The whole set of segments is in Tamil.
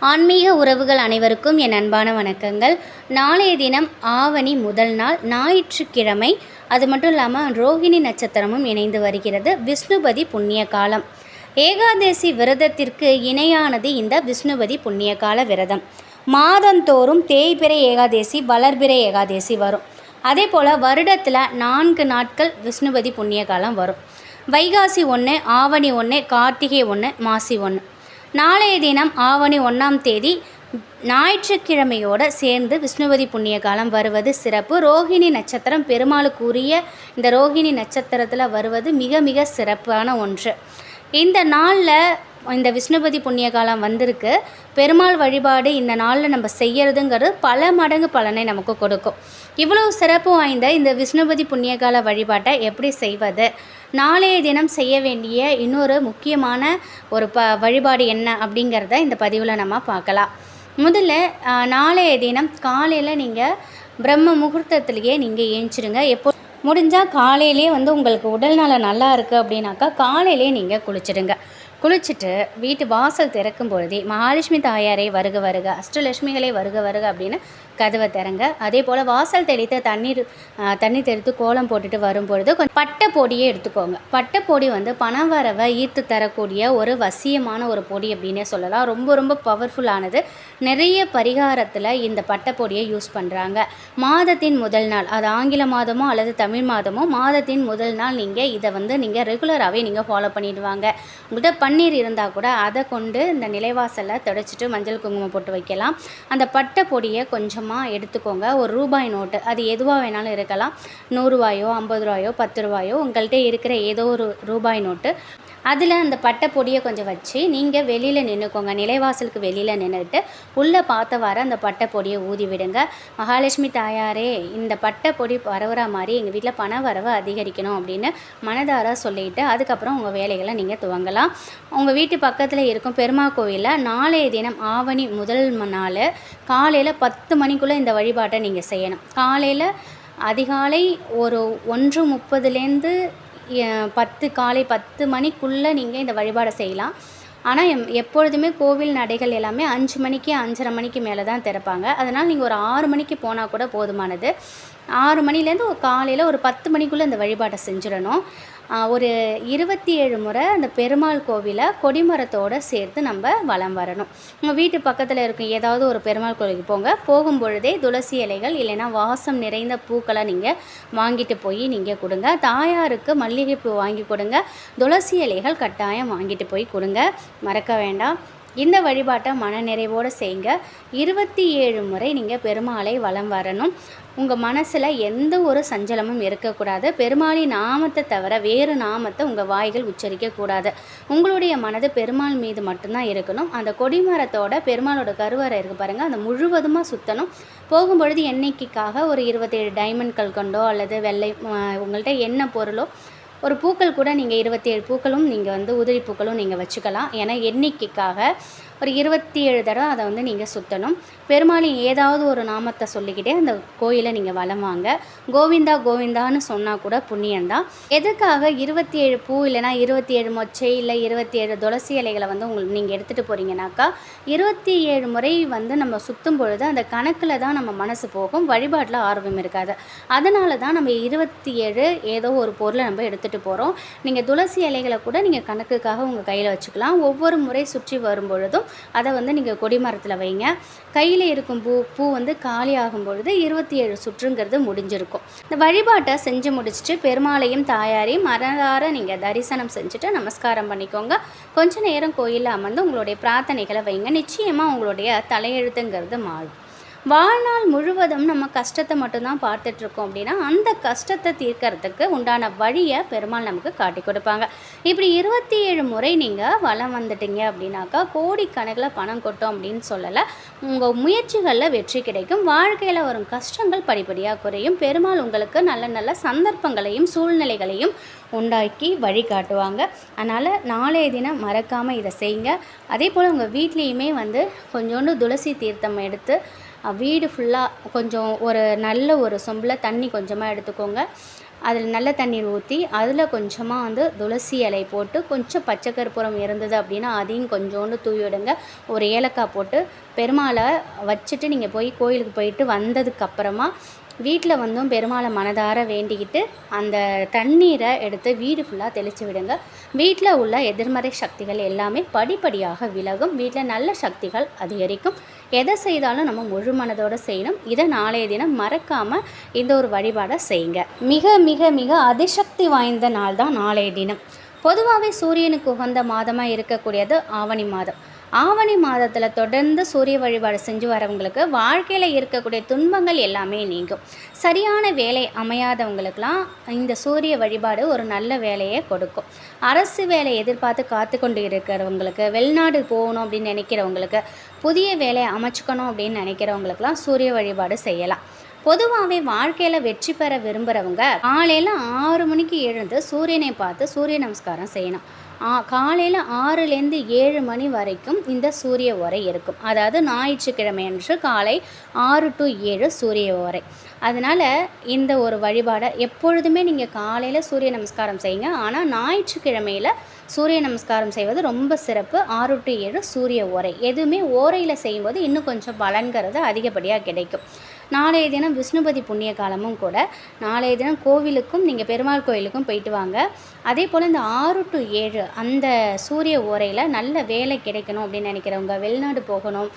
ஆன்மீக உறவுகள் அனைவருக்கும் என் அன்பான வணக்கங்கள். நாளைய தினம் ஆவணி முதல் நாள் ஞாயிற்றுக்கிழமை அது மட்டும் இல்லாமல் ரோஹிணி நட்சத்திரமும் இணைந்து வருகிறது. விஷ்ணுபதி புண்ணிய காலம். ஏகாதசி விரதத்திற்கு இணையானது இந்த விஷ்ணுபதி புண்ணிய கால விரதம். மாதந்தோறும் தேய்பிறை ஏகாதசி வளர்பிறை ஏகாதசி வரும். அதே போல் வருடத்தில் நான்கு நாட்கள் விஷ்ணுபதி புண்ணிய காலம் வரும். வைகாசி ஒன்று ஆவணி ஒன்று கார்த்திகை ஒன்று மாசி ஒன்று நாளைய தினம் ஆவணி ஒன்றாம் தேதி ஞாயிற்றுக்கிழமையோடு சேர்ந்து விஷ்ணுவதி புண்ணிய காலம் வருவது சிறப்பு. ரோஹிணி நட்சத்திரம் பெருமாளுக்குரிய இந்த ரோஹிணி நட்சத்திரத்தில் வருவது மிக மிக சிறப்பான ஒன்று. இந்த நாளில் இந்த விஷ்ணுபதி புண்ணிய காலம் வந்திருக்கு. பெருமாள் வழிபாடு இந்த நாளில் நம்ம செய்யறதுங்கிறது பல மடங்கு பலனை நமக்கு கொடுக்கும். இவ்வளவு சிறப்பு வாய்ந்த இந்த விஷ்ணுபதி புண்ணிய கால வழிபாட்டை எப்படி செய்வது? நாளைய தினம் செய்ய வேண்டிய இன்னொரு முக்கியமான ஒரு ப வழிபாடு என்ன அப்படிங்கிறத இந்த பதிவில் நம்ம பார்க்கலாம். முதல்ல நாளைய தினம் காலையில் நீங்கள் பிரம்ம முகூர்த்தத்திலேயே நீங்கள் ஏஞ்சிருங்க. எப்போ முடிஞ்சால் காலையிலே வந்து உங்களுக்கு உடல்நலம் நல்லா இருக்குது அப்படின்னாக்கா காலையிலே நீங்கள் குளிச்சிடுங்க. குளிச்சுட்டு வீட்டு வாசல் திறக்கும் பொழுதே மகாலட்சுமி தாயாரே வருக வருக அஷ்டலட்சுமிகளே வருக வருக அப்படின்னு கதவை திறங்க. அதே போல் வாசல் தெளித்து தண்ணீர் தண்ணி தெளித்து கோலம் போட்டுட்டு வரும்பொழுது கொஞ்சம் பட்டை பொடியே எடுத்துக்கோங்க. பட்டை பொடி வந்து பணவரவை ஈர்த்து தரக்கூடிய ஒரு வசியமான ஒரு பொடி அப்படின்னே சொல்லலாம். ரொம்ப ரொம்ப பவர்ஃபுல்லானது நிறைய பரிகாரத்தில் இந்த பட்டை பொடியை யூஸ் பண்ணுறாங்க மாதத்தின் முதல் நாள் அது ஆங்கில மாதமோ அல்லது தமிழ் மாதமோ மாதத்தின் முதல் நாள் நீங்கள் இதை வந்து நீங்கள் ரெகுலராகவே நீங்கள் ஃபாலோ பண்ணிடுவாங்க. உங்கள்கிட்ட பன்னீர் இருந்தால் கூட அதை கொண்டு இந்த நிலைவாசலை தொடச்சிட்டு மஞ்சள் குங்குமம் போட்டு வைக்கலாம். அந்த பட்டை பொடியை கொஞ்சம் கொஞ்சமாக எடுத்துக்கோங்க. ஒரு ரூபாய் நோட்டு. அது எதுவாக வேணாலும் இருக்கலாம். நூறுரூவாயோ ஐம்பது ரூபாயோ பத்து ரூபாயோ உங்கள்கிட்ட இருக்கிற ஏதோ ஒரு ரூபாய் நோட்டு. அதில் அந்த பட்டை பொடியை கொஞ்சம் வச்சு நீங்கள் வெளியில் நின்றுக்கோங்க நிலைவாசலுக்கு வெளியில் நின்றுட்டு உள்ளே பார்த்தவாறு அந்த பட்டை பொடியை ஊதி விடுங்க. மகாலட்சுமி தாயாரே இந்த பட்டை பொடி வரவுற மாதிரி எங்கள் வீட்டில் பண வரவு அதிகரிக்கணும் அப்படின்னு மனதார சொல்லிட்டு அதுக்கப்புறம் உங்கள் வேலைகளை நீங்கள் துவங்கலாம். உங்கள் வீட்டு பக்கத்தில் இருக்கும் பெருமா கோயிலில் நாளைய தினம் ஆவணி முதல் நாள் காலையில் பத்து மணிக்குள்ளே இந்த வழிபாட்டை நீங்கள் செய்யணும். காலையில் அதிகாலை ஒரு ஒன்று முப்பதுலேருந்து பத்து காலை பத்து மணிக்குள்ளே நீங்கள் இந்த வழிபாடை செய்யலாம். ஆனால் எம் எப்பொழுதுமே கோவில் நடைகள் எல்லாமே அஞ்சு மணிக்கு அஞ்சரை மணிக்கு மேலே தான் திறப்பாங்க. அதனால் நீங்கள் ஒரு ஆறு மணிக்கு போனால் கூட போதுமானது. ஆறு மணிலேருந்து ஒரு காலையில் ஒரு பத்து மணிக்குள்ளே இந்த வழிபாட்டை செஞ்சிடணும். ஒரு இருபத்தி ஏழு முறை அந்த பெருமாள் கோவிலை கொடிமரத்தோடு சேர்த்து நம்ம வலம் வரணும். உங்கள் வீட்டு பக்கத்தில் இருக்கும் ஏதாவது ஒரு பெருமாள் கோவிலுக்கு போங்க. போகும் பொழுதே துளசி இலைகள் இல்லைன்னா வாசம் நிறைந்த பூக்களை நீங்கள் வாங்கிட்டு போய் நீங்கள் கொடுங்க. தாயாருக்கு மல்லிகைப்பூ வாங்கி கொடுங்க. துளசி இலைகள் கட்டாயம் வாங்கிட்டு போய் கொடுங்க. மறக்க வேண்டாம். இந்த வழிபாட்டை மனநிறைவோடு செய்யுங்க இருபத்தி ஏழு முறை நீங்கள் பெருமாளை வலம் வரணும். உங்கள் மனசில் எந்த ஒரு சஞ்சலமும் இருக்கக்கூடாது. பெருமாளின் நாமத்தை தவிர வேறு நாமத்தை உங்கள் வாய்கள் உச்சரிக்கக்கூடாது உங்களுடைய மனது பெருமாள் மீது மட்டும்தான் இருக்கணும். அந்த கொடிமரத்தோட பெருமாளோட கருவறை இருக்குது பாருங்கள் அந்த முழுவதுமாக சுற்றணும் போகும்பொழுது எண்ணிக்கைக்காக ஒரு இருபத்தேழு டைமண்ட் கல் கொண்டோ அல்லது வெள்ளை உங்கள்கிட்ட என்ன பொருளோ ஒரு பூக்கள் கூட நீங்கள் இருபத்தேழு பூக்களும் நீங்கள் வந்து உதிரி பூக்களும் நீங்கள் வச்சுக்கலாம். ஏன்னா எண்ணிக்கைக்காக ஒரு இருபத்தி ஏழு தடவை அதை வந்து நீங்கள் சுற்றணும் பெருமாளின் ஏதாவது ஒரு நாமத்தை சொல்லிக்கிட்டே அந்த கோயிலை நீங்கள் வலம் வாங்க. கோவிந்தா கோவிந்தான்னு சொன்னால் கூட புண்ணியந்தான் எதுக்காக இருபத்தி ஏழு பூ இல்லைனா இருபத்தி ஏழு மொச்சை இல்லை இருபத்தி ஏழு துளசி இலைகளை வந்து உங்களுக்கு நீங்கள் எடுத்துகிட்டு போகிறீங்கனாக்கா இருபத்தி ஏழு முறை வந்து நம்ம சுற்றும் பொழுது அந்த கணக்கில் தான் நம்ம மனசு போகும் வழிபாட்டில் ஆர்வம் இருக்காது. அதனால தான் நம்ம இருபத்தி ஏழு ஏதோ ஒரு பொருளை நம்ம எடுத்துகிட்டு போகிறோம் நீங்கள் துளசி இலைகளை கூட நீங்கள் கணக்குக்காக உங்கள் கையில் வச்சுக்கலாம். ஒவ்வொரு முறை சுற்றி வரும் பொழுதும் அதை வந்து நீங்கள் கொடிமரத்தில் வைங்க. கையில் இருக்கும் பூ பூ வந்து காலி ஆகும் பொழுது இருபத்தி ஏழு சுற்றுங்கிறது முடிஞ்சிருக்கும். இந்த வழிபாட்டை செஞ்சு முடிச்சுட்டு பெருமாளையும் தாயாரையும் மரதார நீங்கள் தரிசனம் செஞ்சுட்டு நமஸ்காரம் பண்ணிக்கோங்க. கொஞ்ச நேரம் கோயிலில் அமர்ந்து உங்களுடைய பிரார்த்தனைகளை வைங்க. நிச்சயமாக உங்களுடைய தலையெழுத்துங்கிறது மாறும். வாழ்நாள் முழுவதும் நம்ம கஷ்டத்தை மட்டும்தான் பார்த்துட்ருக்கோம் அப்படின்னா அந்த கஷ்டத்தை தீர்க்கறதுக்கு உண்டான வழியை பெருமாள் நமக்கு காட்டி கொடுப்பாங்க. இப்படி இருபத்தி ஏழு முறை நீங்கள் வளம் வந்துட்டீங்க அப்படின்னாக்கா கோடிக்கணக்கில் பணம் கொட்டும் அப்படின்னு சொல்லலை. உங்கள் முயற்சிகளில் வெற்றி கிடைக்கும். வாழ்க்கையில் வரும் கஷ்டங்கள் படிப்படியாக குறையும். பெருமாள் உங்களுக்கு நல்ல நல்ல சந்தர்ப்பங்களையும் சூழ்நிலைகளையும் உண்டாக்கி வழிகாட்டுவாங்க. அதனால் நாளைய தினம் மறக்காமல் இதை செய்யுங்க. அதே போல் உங்கள் வீட்லேயுமே வந்து கொஞ்சோண்டு துளசி தீர்த்தம் எடுத்து வீடு ஃபுல்லாக கொஞ்சம் ஒரு நல்ல ஒரு சொம்பில் தண்ணி கொஞ்சமாக எடுத்துக்கோங்க. அதில் நல்ல தண்ணீர் ஊற்றி அதில் கொஞ்சமாக வந்து துளசி இலை போட்டு கொஞ்சம் பச்சை கற்பூரம் இருந்தது அப்படின்னா அதையும் கொஞ்சோண்டு தூவி விடுங்க. ஒரு ஏலக்காய் போட்டு பெருமாளை வச்சுட்டு நீங்கள் போய் கோயிலுக்கு போயிட்டு வந்ததுக்கப்புறமா வீட்டில் வந்தும் பெருமாளை மனதார வேண்டிக்கிட்டு அந்த தண்ணீரை எடுத்து வீடு ஃபுல்லாக தெளித்து விடுங்க. வீட்டில் உள்ள எதிர்மறை சக்திகள் எல்லாமே படிப்படியாக விலகும். வீட்டில் நல்ல சக்திகள் அதிகரிக்கும். எதை செய்தாலும் நம்ம முழு மனதோடு செய்யணும். இதை நாளைய தினம் மறக்காமல் இந்த ஒரு வழிபாடை செய்யுங்க. மிக மிக மிக அதிசக்தி வாய்ந்த நாள் தான் நாளைய தினம். பொதுவாகவே சூரியனுக்கு உகந்த மாதமாக இருக்கக்கூடியது ஆவணி மாதம். ஆவணி மாதத்தில் தொடர்ந்து சூரிய வழிபாடு செஞ்சு வரவங்களுக்கு வாழ்க்கையில் இருக்கக்கூடிய துன்பங்கள் எல்லாமே நீங்கும். சரியான வேலை அமையாதவங்களுக்கெல்லாம் இந்த சூரிய வழிபாடு ஒரு நல்ல வேலையை கொடுக்கும். அரசு வேலை எதிர்பார்த்து காத்து கொண்டு இருக்கிறவங்களுக்கு வெளிநாடு போகணும் அப்படின்னு நினைக்கிறவங்களுக்கு புதிய வேலையை அமைச்சுக்கணும் அப்படின்னு நினைக்கிறவங்களுக்கெல்லாம் சூரிய வழிபாடு செய்யலாம். பொதுவாகவே வாழ்க்கையில் வெற்றி பெற விரும்புகிறவங்க காலையில் ஆறு மணிக்கு எழுந்து சூரியனை பார்த்து சூரிய நமஸ்காரம் செய்யணும். காலையில் ஆறுலேருந்து ஏழு மணி வரைக்கும் இந்த சூரிய உரை இருக்கும். அதாவது ஞாயிற்றுக்கிழமை அன்று காலை ஆறு டு ஏழு சூரிய உரை அதனால் இந்த ஒரு வழிபாடை எப்பொழுதுமே நீங்கள் காலையில் சூரிய நமஸ்காரம் செய்யுங்க. ஆனால் ஞாயிற்றுக்கிழமையில் சூரிய நமஸ்காரம் செய்வது ரொம்ப சிறப்பு. ஆறு டு ஏழு சூரிய உரை எதுவுமே ஓரையில் செய்யும்போது இன்னும் கொஞ்சம் பலன்கிறது அதிகப்படியாக கிடைக்கும். நாளைய தினம் விஷ்ணுபதி புண்ணிய காலமும் கூட. நாளைய தினம் கோவிலுக்கும் நீங்கள் பெருமாள் கோயிலுக்கும் போயிட்டு வாங்க. அதே போல் இந்த ஆறு டு ஏழு அந்த சூரிய ஓரையில் நல்ல வேலை கிடைக்கணும் அப்படின்னு நினைக்கிறவங்க வெளிநாடு போகணும்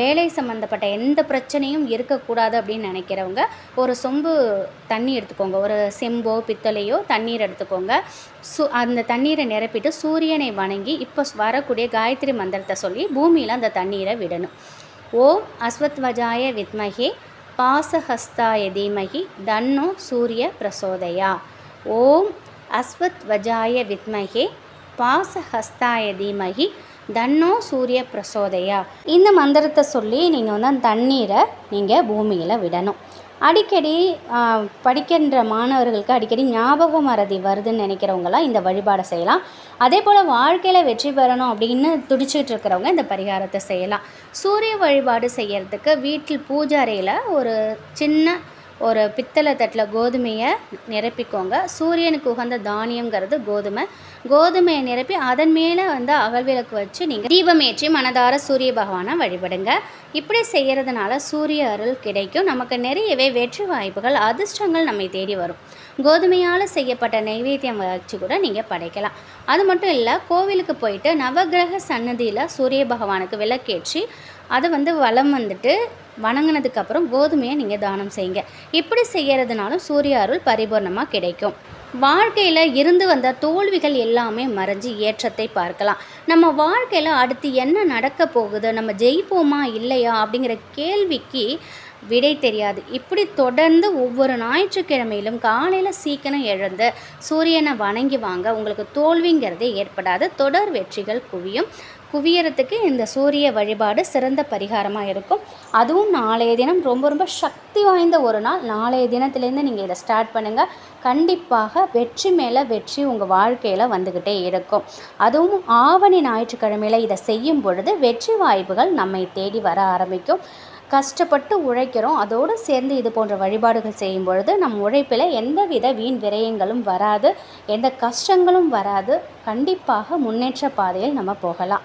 வேலை சம்மந்தப்பட்ட எந்த பிரச்சனையும் இருக்கக்கூடாது அப்படின்னு நினைக்கிறவங்க ஒரு சொம்பு தண்ணி எடுத்துக்கோங்க. ஒரு செம்போ பித்தளையோ தண்ணீர் எடுத்துக்கோங்க. சு அந்த தண்ணீரை நிரப்பிட்டு சூரியனை வணங்கி இப்போ வரக்கூடிய காயத்ரி மந்திரத்தை சொல்லி பூமியில் அந்த தண்ணீரை விடணும். ஓம் அஸ்வத்வஜாய வித்மகே பாசஹஸ்தாய தீமகி தன்னோ சூரிய பிரசோதயா. ஓம் அஸ்வத்வஜாய வித்மகே பாசஹஸ்தாய தீமகி தன்னோ சூரிய பிரசோதயா. இந்த மந்திரத்தை சொல்லி நீங்கள் வந்து அந்த தண்ணீரை நீங்கள் பூமியில் விடணும். அடிக்கடி படிக்கின்ற மாணவர்களுக்கு அடிக்கடி ஞாபக மறதி வருதுன்னு நினைக்கிறவங்களாம் இந்த வழிபாடை செய்யலாம். அதே போல் வாழ்க்கையில் வெற்றி பெறணும் அப்படின்னு துடிச்சிட்டு இருக்கிறவங்க இந்த பரிகாரத்தை செய்யலாம். சூரிய வழிபாடு செய்யறதுக்கு வீட்டில் பூஜை அறையில் ஒரு சின்ன ஒரு பித்தளை தட்டில் கோதுமையை நிரப்பிக்கோங்க. சூரியனுக்கு உகந்த தானியங்கிறது கோதுமை. கோதுமையை நிரப்பி அதன் மேலே வந்து அகல்விளக்கு வச்சு நீங்கள் தீபமேற்றி மனதார சூரிய பகவானை வழிபடுங்க. இப்படி செய்கிறதுனால சூரிய அருள் கிடைக்கும். நமக்கு நிறையவே வெற்றி வாய்ப்புகள் அதிர்ஷ்டங்கள் நம்மை தேடி வரும். கோதுமையால் செய்யப்பட்ட நைவேத்தியம் வச்சு கூட நீங்கள் படைக்கலாம். அது மட்டும் இல்லை கோவிலுக்கு போயிட்டு நவகிரக சன்னதியில் சூரிய பகவானுக்கு விளக்கேற்றி அதை வந்து வளம் வந்துட்டு வணங்கினதுக்கப்புறம் கோதுமையை நீங்கள் தானம் செய்யுங்க. இப்படி செய்கிறதுனாலும் சூரிய அருள் பரிபூர்ணமாக கிடைக்கும். வாழ்க்கையில் இருந்து வந்த தோல்விகள் எல்லாமே மறைஞ்சு ஏற்றத்தை பார்க்கலாம். நம்ம வாழ்க்கையில் அடுத்து என்ன நடக்க போகுது? நம்ம ஜெயிப்போமா? இல்லையா? அப்படிங்கிற கேள்விக்கு விடை தெரியாது. இப்படி தொடர்ந்து ஒவ்வொரு ஞாயிற்றுக்கிழமையிலும் காலையில் சீக்கிரம் எழுந்து சூரியனை வணங்கி வாங்க. உங்களுக்கு தோல்விங்கிறதே ஏற்படாது. தொடர் வெற்றிகள் குவியும். குவியறதுக்கு இந்த சூரிய வழிபாடு சிறந்த பரிகாரமாக இருக்கும். அதுவும் நாளைய தினம் ரொம்ப ரொம்ப சக்தி வாய்ந்த ஒரு நாள். நாளைய தினத்துலேருந்து நீங்கள் இதை ஸ்டார்ட் பண்ணுங்கள் கண்டிப்பாக வெற்றி மேலே வெற்றி உங்கள் வாழ்க்கையில் வந்துக்கிட்டே இருக்கும். அதுவும் ஆவணி ஞாயிற்றுக்கிழமையில் இதை செய்யும் பொழுது வெற்றி வாய்ப்புகள் நம்மை தேடி வர ஆரம்பிக்கும். கஷ்டப்பட்டு உழைக்கிறோம். அதோடு சேர்ந்து இது போன்ற வழிபாடுகள் செய்யும் பொழுது நம் உழைப்பில் எந்தவித வீண் விரயங்களும் வராது. எந்த கஷ்டங்களும் வராது. கண்டிப்பாக முன்னேற்ற பாதையில் நம்ம போகலாம்.